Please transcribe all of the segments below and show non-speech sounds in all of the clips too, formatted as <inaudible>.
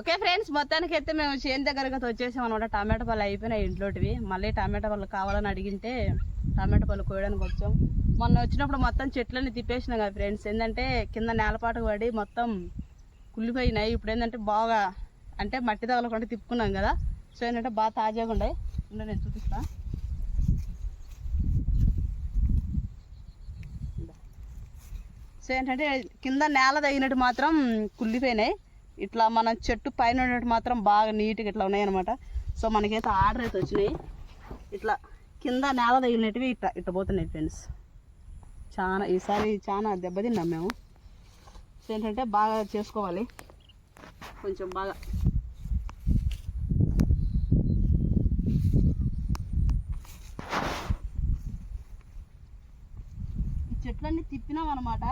Okay friends మొత్తానికి అయితే మేము చేను దగ్గరకు వచ్చేసాం అనమాట టమాటా పళ్ళు అయిపోయినాయి ఇంట్లోటివి. మళ్ళీ టమాటా పళ్ళు కావాలని అడిగింటే టమాటా పళ్ళు కోయడానికి వచ్చాం. మొన్న వచ్చినప్పుడు మొత్తం చెట్లన్నీ తిప్పేసినాం కదా ఫ్రెండ్స్. ఏంటంటే కింద నేలపాటు పడి మొత్తం కుళ్ళిపోయినాయి. ఇప్పుడు ఏంటంటే బాగా అంటే మట్టి తగలకుండా తిప్పుకున్నాం కదా. సో ఏంటంటే బాగా తాజాగా ఉన్నాయి. ఉండే నేను చూపిస్తా. సో ఏంటంటే కింద నేల తగినట్టు మాత్రం కుళ్ళిపోయినాయి. ఇట్లా మన చెట్టు పైన ఉన్నట్టు మాత్రం బాగా నీట్గా ఇట్లా ఉన్నాయన్నమాట. సో మనకైతే ఆర్డర్ అయితే వచ్చినాయి. ఇట్లా కింద నేల తగిలినట్టువి ఇట్లా ఇట్లా పోతున్నాయి ఫ్రెండ్స్ చాలా ఈసారి చాలా దెబ్బతిన్నాం మేము. సో ఏంటంటే బాగా చేసుకోవాలి. కొంచెం బాగా ఈ చెట్లన్నీ తిప్పినాం అనమాట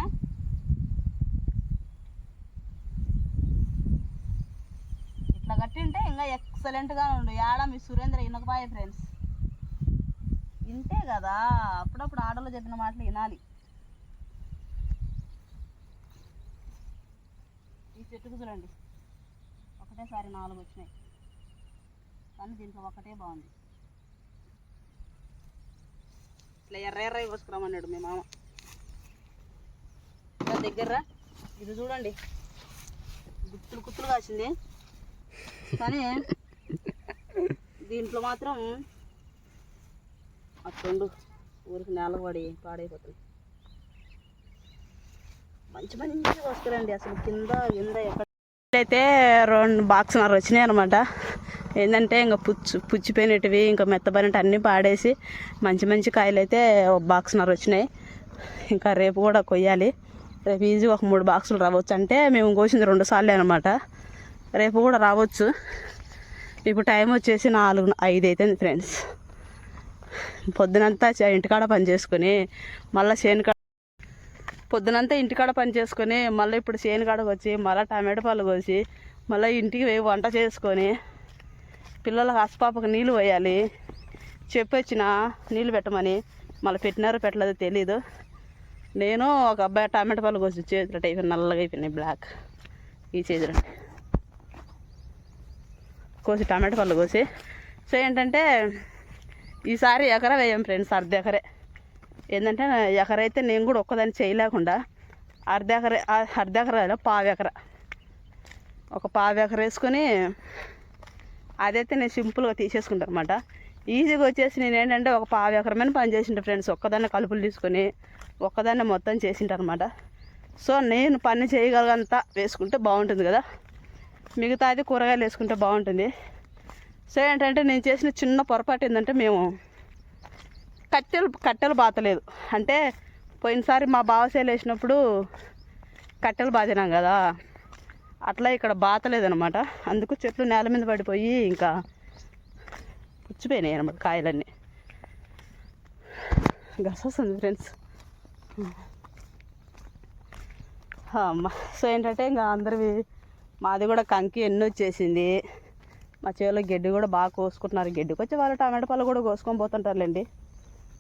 ఇట్లా కట్టింటే సైలెంట్గా ఉండు. యాడ మీ సురేంద్ర ఇనకపాయ ఫ్రెండ్స్ ఇంతే కదా. అప్పుడప్పుడు ఆడలో చెప్పిన మాటలు వినాలి. ఈ చెట్టుకు చూడండి. ఒకటేసారి నాలుగు వచ్చినాయి. కానీ దీంట్లో ఒకటే బాగుంది. ఇట్లా ఎర్ర ఎర్ర కోసుకురామన్నాడు మీ మామ. దగ్గర ఇది చూడండి. గుత్తులు గుత్తులు కాసింది కానీ దీంట్లో మాత్రం అట్టుండు ఊరికి నేల పడి పాడైపోతుంది. మంచి మంచి వస్తారండి అసలు కింద కింద ఎక్కడైతే రెండు బాక్స్ నర వచ్చినాయి అనమాట ఏంటంటే ఇంకా పుచ్చు పుచ్చిపోయినటివి ఇంకా మెత్తబడినట్టు అన్నీ పాడేసి మంచి మంచి కాయలు అయితే ఒక నర వచ్చినాయి. ఇంకా రేపు కూడా కొయ్యాలి. రేపు ఈజీ ఒక మూడు బాక్సులు రావచ్చు. అంటే మేము కోసింది రెండు సార్లే అనమాట రేపు కూడా రావచ్చు. ఇప్పుడు టైం వచ్చేసి నాలుగు ఐదు అవుతుంది ఫ్రెండ్స్. పొద్దునంతా చే- ఇంటికాడ పని చేసుకొని మళ్ళీ చేను కాడ పొద్దునంతా ఇంటికాడ పని చేసుకొని మళ్ళీ ఇప్పుడు చేనుకాడకు వచ్చి మళ్ళీ టమాటో పళ్ళు కోసి మళ్ళీ ఇంటికి పోయి వంట చేసుకొని పిల్లలకు అసపాపకు నీళ్ళు పోయాలి. చెప్పొచ్చిన నీళ్ళు పెట్టమని మళ్ళీ పెట్టినారో పెట్టలేదో తెలీదు. నేను ఒక అబ్బాయి టమాటో పళ్ళు కోసి చేతులు అయిపోయి నల్లగా అయిపోయినాయి బ్లాక్. ఈ చేతులు. కోసి టమాటో పళ్ళు కోసి. సో ఏంటంటే ఈసారి ఎకర వేయం ఫ్రెండ్స్ అర్ధ ఎకరే. ఏంటంటే ఎకరైతే నేను కూడా ఒక్కదాన్ని చేయలేకుండా అర్ధ ఎకర అర్ధ ఎకర పావు ఒక పావెకర వేసుకొని అదైతే నేను సింపుల్గా తీసేసుకుంటాను అనమాట ఈజీగా వచ్చేసి నేను ఏంటంటే ఒక పావు ఎకరమైన పని చేసింటా ఫ్రెండ్స్. ఒక్కదాన్ని కలుపులు తీసుకొని ఒక్కదాన్ని మొత్తం చేసింటాను అనమాట సో నేను పని చేయగలిగంత వేసుకుంటే బాగుంటుంది కదా. మిగతా అది కూరగాయలు వేసుకుంటే బాగుంటుంది. సో ఏంటంటే నేను చేసిన చిన్న పొరపాటు ఏంటంటే మేము కట్టెలు కట్టెలు బాతలేదు. అంటే పోయినసారి మా బావసేలు వేసినప్పుడు కట్టెలు బాతినాం కదా. అట్లా ఇక్కడ బాతలేదనమాట అందుకు చెట్లు నేల మీద పడిపోయి ఇంకా పుచ్చిపోయినాయి అనమాట కాయలన్నీ గసొస్తుంది ఫ్రెండ్స్ అమ్మ. సో ఏంటంటే ఇంకా అందరివి మాది కూడా కంకి ఎన్ని వచ్చేసింది. మా చేలో గడ్డి కూడా బాగా కోసుకుంటున్నారు. గడ్డికి వచ్చి వాళ్ళు టమాటా పళ్ళు కూడా కోసుకొని పోతుంటారులేండి.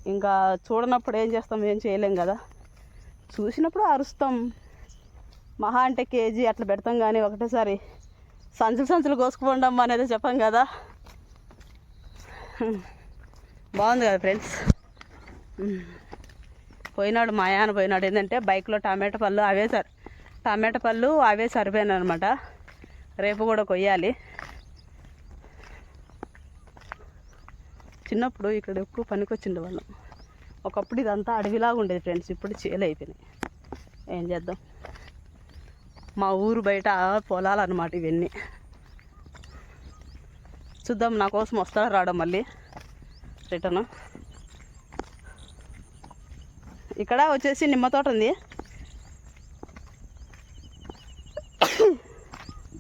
ఇంకా చూడనప్పుడు ఏం చేస్తాం ఏం చేయలేం కదా. చూసినప్పుడు అరుస్తాం. మహా అంటే కేజీ అట్లా పెడతాం కానీ ఒకటేసారి సంచులు సంచులు కోసుకుపోండమ్మా అనేది చెప్పాం కదా. బాగుంది కదా ఫ్రెండ్స్. పోయినాడు మా ఆయన పోయినాడు. ఏంటంటే బైక్లో టమాటా పళ్ళు అవే సార్ టమాటా పళ్ళు అవే సరిపోయాను అనమాట రేపు కూడా కొయ్యాలి. చిన్నప్పుడు ఇక్కడ ఎక్కువ పనికొచ్చిండే వాళ్ళం. ఒకప్పుడు ఇదంతా అడవిలాగా ఉండేది ఫ్రెండ్స్ ఇప్పుడు చేలు అయిపోయినాయి. ఏం చేద్దాం? మా ఊరు బయట పొలాలు అనమాట ఇవన్నీ. చూద్దాం నా కోసం వస్తారా రావడం మళ్ళీ? రిటర్న్ ఇక్కడ వచ్చేసి నిమ్మ తోట ఉంది.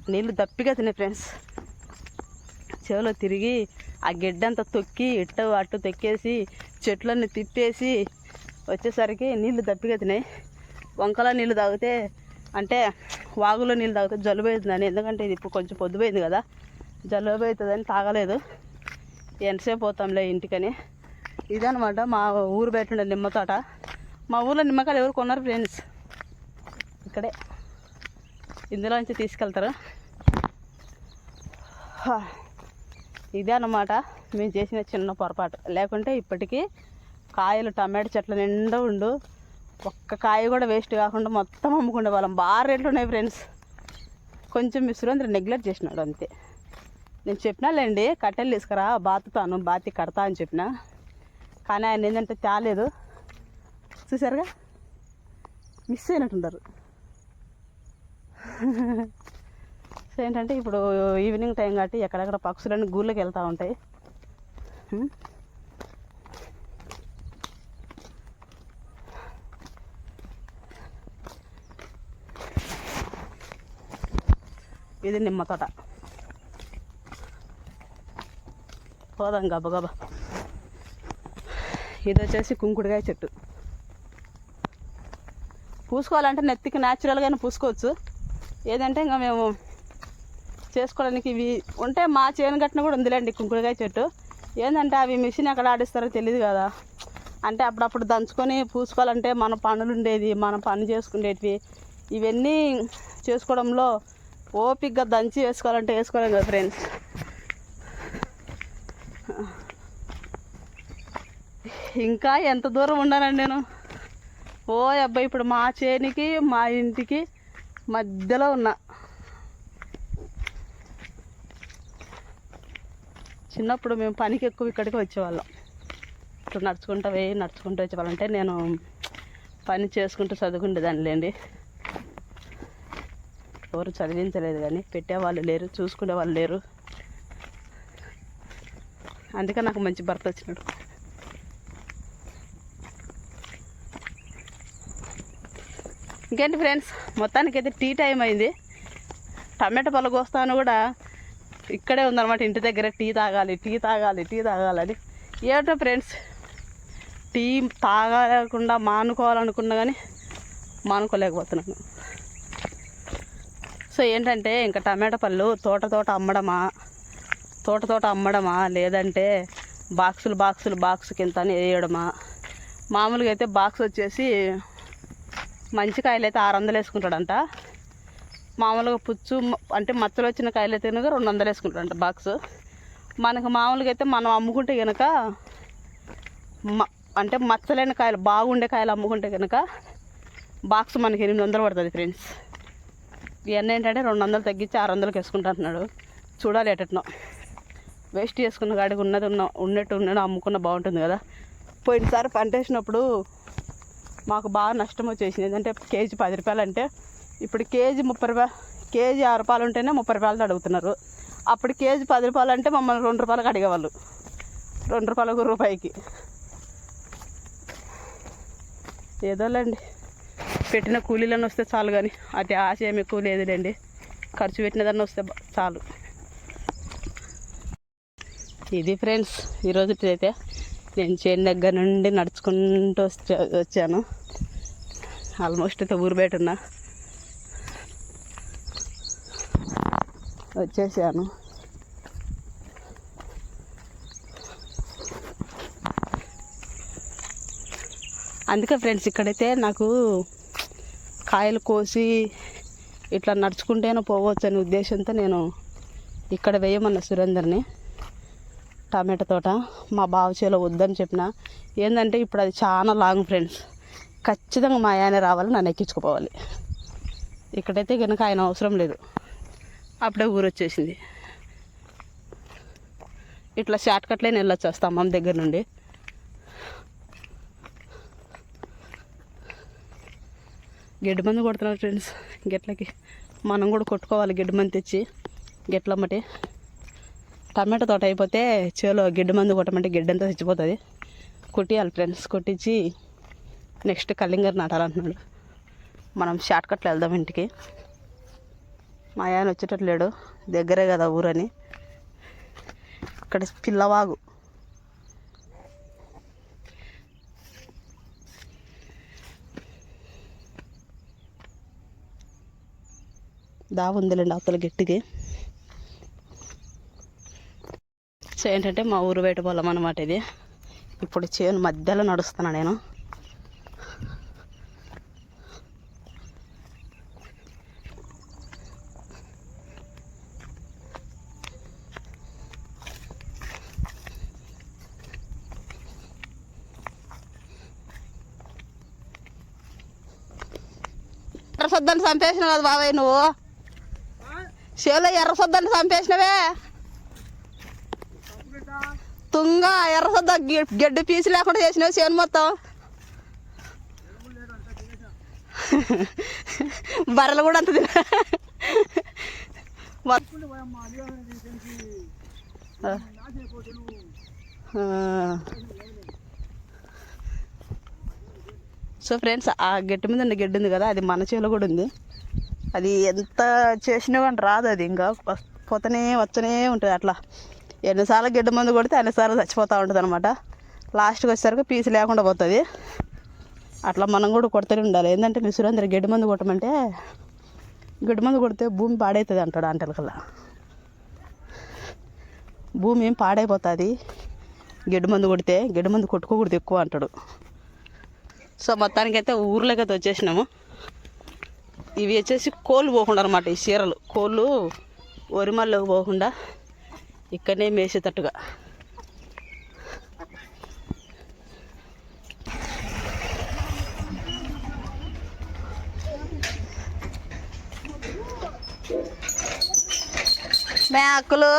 నీళ్ళు దప్పిగా తినే ఫ్రెండ్స్ చెవిలో తిరిగి ఆ గెడ్డంతా తొక్కి ఇట్ట అట్టు తొక్కేసి చెట్లన్నీ తిప్పేసి వచ్చేసరికి నీళ్ళు దప్పిగా తినాయి. వంకలో నీళ్ళు తాగితే అంటే వాగులో నీళ్ళు తాగితే జలుబు అవుతుందని. ఎందుకంటే ఇది ఇప్పుడు కొంచెం పొద్దుపోయింది కదా. జలుబు అవుతుందని తాగలేదు. ఎంతసేపు పోతాంలే ఇంటికని. ఇదనమాట మా ఊరు బయట ఉండే నిమ్మ తోట. మా ఊర్లో నిమ్మకాయలు ఎవరు కొన్నారు ఫ్రెండ్స్ ఇక్కడే. ఇందులో నుంచి తీసుకెళ్తారు. ఇదే అన్నమాట మేము చేసిన చిన్న పొరపాటు. లేకుంటే ఇప్పటికీ కాయలు టమాటా చెట్ల నిండా ఉండు. ఒక్క కాయ కూడా వేస్ట్ కాకుండా మొత్తం అమ్ముకునే వాళ్ళం. బాగా రేట్లు ఉన్నాయి ఫ్రెండ్స్. కొంచెం మీ సురేంద్ర నెగ్లెక్ట్ చేసినాడు అంతే. నేను చెప్పినాలేండి కట్టెలు తీసుకురా బాతుతాను బాతి కడతా అని చెప్పిన. కానీ ఆయన ఏంటంటే తేలేదు. చూసారుగా? మిస్ అయినట్టున్నారు. <laughs> ఏంటంటే ఇప్పుడు ఈవినింగ్ టైం కాబట్టి ఎక్కడెక్కడ పక్షులన్నీ గూళ్ళకి వెళ్తూ ఉంటాయి. ఇది నిమ్మ తోట. పోదాం గబ గబ. ఇది వచ్చేసి కుంకుడుకాయ చెట్టు. పూసుకోవాలంటే నెత్తికి న్యాచురల్గానే పూసుకోవచ్చు. ఏదంటే ఇంకా మేము చేసుకోవడానికి ఇవి ఉంటే మా చేను గట్టిన కూడా ఉందిలేండి కుంకుడుకాయ చెట్టు. ఏంటంటే అవి మిషన్ ఎక్కడ ఆడిస్తారో తెలియదు కదా. అంటే అప్పుడప్పుడు దంచుకొని పూసుకోవాలంటే మన పనులు ఉండేది మన పని చేసుకునేటివి. ఇవన్నీ చేసుకోవడంలో ఓపిక్గా దంచి వేసుకోవాలంటే వేసుకోలేం కదా ఫ్రెండ్స్. ఇంకా ఎంత దూరం ఉండాలండి నేను? ఓ అబ్బాయి ఇప్పుడు మా చేనికి మా ఇంటికి మధ్యలో ఉన్నా. చిన్నప్పుడు మేము పనికి ఎక్కువ ఇక్కడికి వచ్చేవాళ్ళం. ఇప్పుడు నడుచుకుంటూ పోయి నడుచుకుంటూ వచ్చేవాళ్ళంటే నేను పని చేసుకుంటూ చదువుకుంటేదాన్ని లేండి ఎవరు చదివించలేదు కానీ పెట్టేవాళ్ళు లేరు చూసుకునే వాళ్ళు లేరు. అందుకే నాకు మంచి భర్త వచ్చినాడు. ఇంకేంటి ఫ్రెండ్స్? మొత్తానికైతే టీ టైం అయింది. టమాటా పళ్ళు కోస్తాను కూడా ఇక్కడే ఉందన్నమాట ఇంటి దగ్గర టీ తాగాలి టీ తాగాలి టీ తాగాలని. ఏటో ఫ్రెండ్స్ టీ తాగకుండా మానుకోవాలనుకున్నా కానీ మానుకోలేకపోతున్నాను. సో ఏంటంటే ఇంకా టమాటా పళ్ళు తోట తోట అమ్మడమా తోట తోట అమ్మడమా లేదంటే బాక్సులు బాక్సులు బాక్స్ కింద అని వేయడమా? మామూలుగా అయితే బాక్స్ వచ్చేసి మంచి కాయలు అయితే ఆరు వందలు వేసుకుంటాడంట. మామూలుగా పుచ్చు మ- అంటే మచ్చలు వచ్చిన కాయలు అయితే కనుక రెండు వందలు వేసుకుంటారంట బాక్స్ మనకు మామూలుగా అయితే మనం అమ్ముకుంటే కనుక మ- అంటే మచ్చలేని కాయలు బాగుండే కాయలు అమ్ముకుంటే కనుక బాక్స్ మనకి ఎనిమిది వందలు పడుతుంది ఫ్రెండ్స్ ఇవన్నీ ఏంటంటే రెండు వందలు తగ్గించి ఆరు వందలకి వేసుకుంటా అంటున్నాడు. చూడాలి ఎటట్నో. వేస్ట్ చేసుకున్న కాడికి ఉన్నది ఉన్న ఉన్నట్టు ఉన్నాడు అమ్ముకున్న బాగుంటుంది కదా. పోయినసారి పంట వేసినప్పుడు మాకు బాగా నష్టం వచ్చేసింది. ఏంటంటే కేజీ పది రూపాయలు అంటే ఇప్పుడు కేజీ ముప్పై రూపాయలు కేజీ ఆరు రూపాయలు ఉంటేనే ముప్పై రూపాయలతో అడుగుతున్నారు. అప్పుడు కేజీ పది రూపాయలు అంటే మమ్మల్ని రెండు రూపాయలకు అడిగేవాళ్ళు. రెండు రూపాయలకు రూపాయికి. ఏదోలేండి. పెట్టిన కూలీలను వస్తే చాలు కానీ అది ఆశ ఏమి ఎక్కువ లేదులేండి. ఖర్చు పెట్టినదాన్ని వస్తే చాలు. ఇది ఫ్రెండ్స్ ఈరోజు అయితే నేను చేను దగ్గర నుండి నడుచుకుంటూ వచ్చాను. ఆల్మోస్ట్ అయితే ఊరు బయట ఉన్నా. వచ్చేసాను. అందుకే ఫ్రెండ్స్ ఇక్కడైతే నాకు కాయలు కోసి ఇట్లా నడుచుకుంటేనే పోవచ్చు అనే ఉద్దేశంతో నేను ఇక్కడ వేయమన్న సురేందర్ని టమాటా తోట. మా బావ చేలో వద్దని చెప్పిన. ఏంటంటే ఇప్పుడు అది చాలా లాంగ్ ఫ్రెండ్స్. ఖచ్చితంగా మా ఆయన రావాలి నన్ను ఎక్కించుకుపోవాలి. ఇక్కడైతే కనుక ఆయన అవసరం లేదు. అప్పుడే ఊరు వచ్చేసింది ఇట్లా షార్ట్ కట్లే వెళ్ళొచ్చు స్తంభం దగ్గర నుండి. గడ్డి మందు కొడుతున్నారు ఫ్రెండ్స్. గెట్లకి మనం కూడా కొట్టుకోవాలి గడ్డి మందు తెచ్చి. గెట్లమ్మటి. టమాటా తోట అయిపోతే చేలో గిడ్డ మందు కొట్టమంటే గిడ్డ అంతా చచ్చిపోతుంది. కొట్టియాలి ఫ్రెండ్స్. కొట్టించి నెక్స్ట్ కలింగర్ నాటాలంటున్నాడు. మనం షార్ట్ కట్లో వెళ్దాం ఇంటికి. మా ఆయన వచ్చేటట్టు లేడు దగ్గరే కదా ఊరని. ఇక్కడ పిల్లవాగు. దా ఉందిలేండి అవతల గట్టికి సో ఏంటంటే మా ఊరు బయట పొలం అనమాట ఇది. ఇప్పుడు చేను మధ్యలో నడుస్తున్నాను నేను. సొద్దని చంపేసినావు కదా బాబాయ్ నువ్వు? చేలో ఎర్ర సొద్దని చంపేసినవే తుంగ ఎర్ర సొద్ద గి- గడ్డి పీసు లేకుండా చేసినావు చేను మొత్తం. బర్రెలు కూడా అంత తిన సో ఫ్రెండ్స్ ఆ గడ్డి మీద ఉన్న గడ్డి ఉంది కదా అది మన చేలో కూడా ఉంది. అది ఎంత చేసినా కానీ రాదు అది ఇంకా. పోతనే వచ్చనే ఉంటుంది అట్లా. ఎన్నిసార్లు గడ్డి మందు కొడితే అన్నిసార్లు చచ్చిపోతూ ఉంటుంది అనమాట లాస్ట్కి వచ్చేసరికి పీసు లేకుండా పోతుంది. అట్లా మనం కూడా కొడుతూనే ఉండాలి. ఏంటంటే మీ సురేంద్ర గడ్డి మందు కొట్టమంటే గడ్డి మందు కొడితే భూమి పాడవుతుంది అంటాడు అంటలకల్లా భూమి ఏం పాడైపోతుంది? గడ్డి మందు కొడితే గడ్డి మందు కొట్టుకోకూడదు ఎక్కువ అంటాడు. సో మొత్తానికైతే ఊర్లోకి అయితే వచ్చేసినాము. ఇవి వచ్చేసి కోళ్ళు పోకుండా అనమాట ఈ చీరలు. కోళ్ళు ఒరిమల్లోకి పోకుండా ఇక్కడనే మేసేటట్టుగా. మే అక్కలు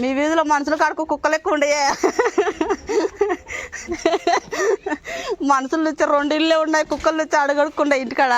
మీ వీధిలో మనుషులు కాడుకు కుక్కలు ఎక్కువ ఉండయే. మనుషులు వచ్చి రెండు ఇళ్ళే ఉన్నాయి కుక్కలు వచ్చి అడగడుకుండా ఇంటికాడ.